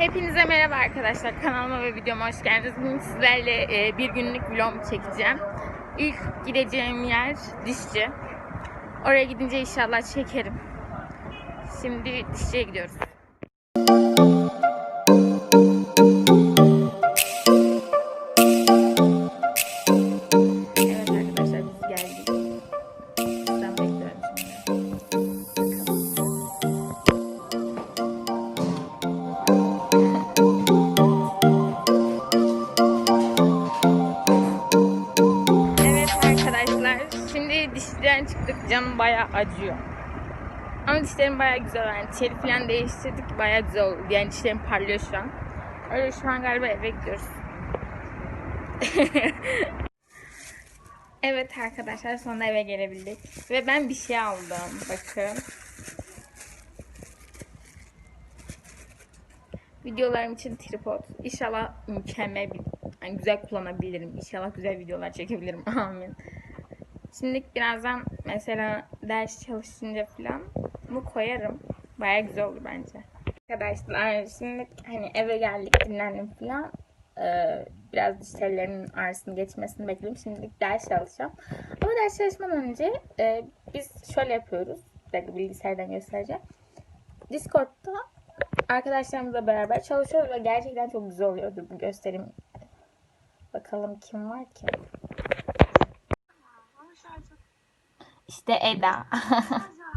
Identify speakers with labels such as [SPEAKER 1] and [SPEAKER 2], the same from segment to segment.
[SPEAKER 1] Hepinize merhaba arkadaşlar. Kanalıma ve videoma hoş geldiniz. Bugün sizlerle e, bir günlük vlog çekeceğim. İlk gideceğim yer dişçi. Oraya gidince inşallah çekerim. Şimdi dişçiye gidiyoruz. Canım bayağı acıyor. Ama dişlerim bayağı güzel yani. Teli falan değiştirdik. Bayağı güzel oldu. Yani dişlerim parlıyor şu an. Öyle şu an galiba eve gidiyoruz. evet arkadaşlar sonunda eve gelebildik. Ve ben bir şey aldım. Bakın. Videolarım için tripod. İnşallah mükemmel bir, yani güzel kullanabilirim. İnşallah güzel videolar çekebilirim. Amin. Şimdi birazdan mesela ders çalışınca falan bunu koyarım. Baya güzel olur bence. Arkadaşlar şimdi hani eve geldik dinlendim falan. Ee, biraz dişlerimin ağrısını geçmesini bekliyorum. Şimdilik ders çalışacağım. Ama ders çalışmadan önce e, biz şöyle yapıyoruz. Bir bilgisayardan göstereceğim. Discord'da arkadaşlarımızla beraber çalışıyoruz ve gerçekten çok güzel oluyor. Dur bir göstereyim. Bakalım kim var ki? İşte Eda.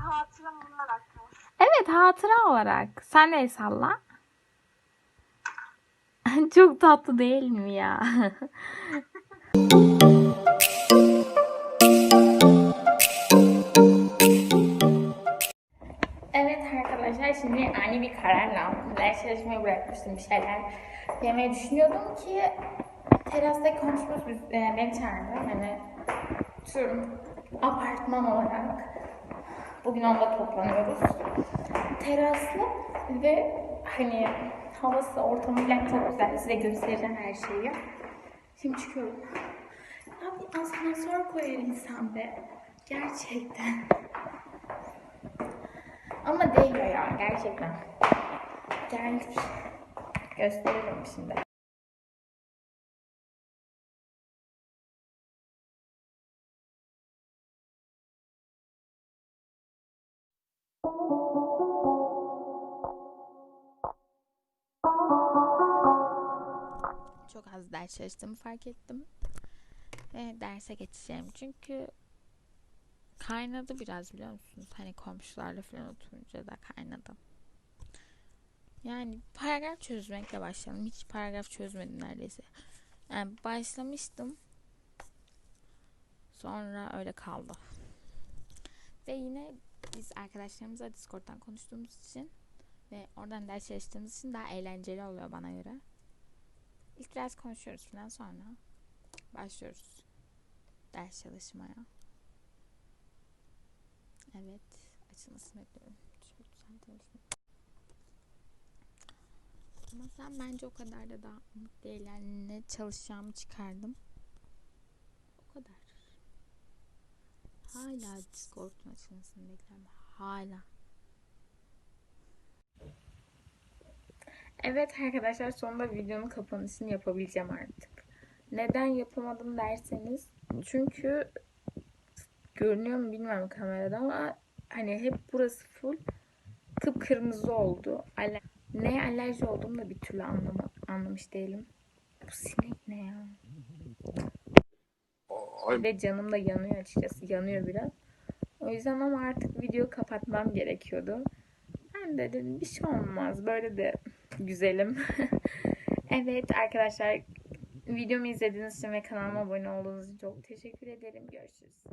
[SPEAKER 2] hatıram olarak mı?
[SPEAKER 1] evet hatıra olarak. Sen el salla. çok tatlı değil mi ya? Evet arkadaşlar şimdi ani bir kararla ders çalışmayı bırakmıştım bir şeyler yemeyi düşünüyordum ki terasta komşumuz e, beni çağırdı hani tüm apartman olarak bugün onda toplanıyoruz teraslı ve hani havası ortamı falan çok güzel size göstereceğim her şeyi şimdi çıkıyorum ya bir asansör koyar insan be gerçekten ama değiyor ya gerçekten. Geldik. Gösteririm şimdi. Çok az ders çalıştığımı fark ettim. Ve derse geçeceğim çünkü kaynadı biraz biliyor musunuz? Hani komşularla falan oturunca da kaynadı. Yani paragraf çözmekle başladım. Hiç paragraf çözmedim neredeyse. Yani başlamıştım. Sonra öyle kaldı. Ve yine biz arkadaşlarımızla Discord'dan konuştuğumuz için ve oradan ders çalıştığımız için daha eğlenceli oluyor bana göre. İlk biraz konuşuyoruz falan sonra başlıyoruz ders çalışmaya. Evet. Açılmasını bekliyorum. Ama sen bence o kadar da daha. Yani ne çalışacağımı çıkardım. O kadar. Hala Discord'un açılmasını bekliyorum. Hala. Evet arkadaşlar sonunda videonun kapanışını yapabileceğim artık. Neden yapamadım derseniz çünkü görünüyor mu bilmiyorum kamerada ama hani hep burası full kıpkırmızı oldu. Aler Neye alerji olduğumu da bir türlü anlama anlamış değilim. Bu sinek ne ya?
[SPEAKER 3] Ay
[SPEAKER 1] Ve canım da yanıyor açıkçası. Yanıyor biraz. O yüzden ama artık videoyu kapatmam gerekiyordu. Ben de dedim bir şey olmaz. Böyle de güzelim. evet arkadaşlar videomu izlediğiniz için ve kanalıma abone olduğunuz için çok teşekkür ederim. Görüşürüz.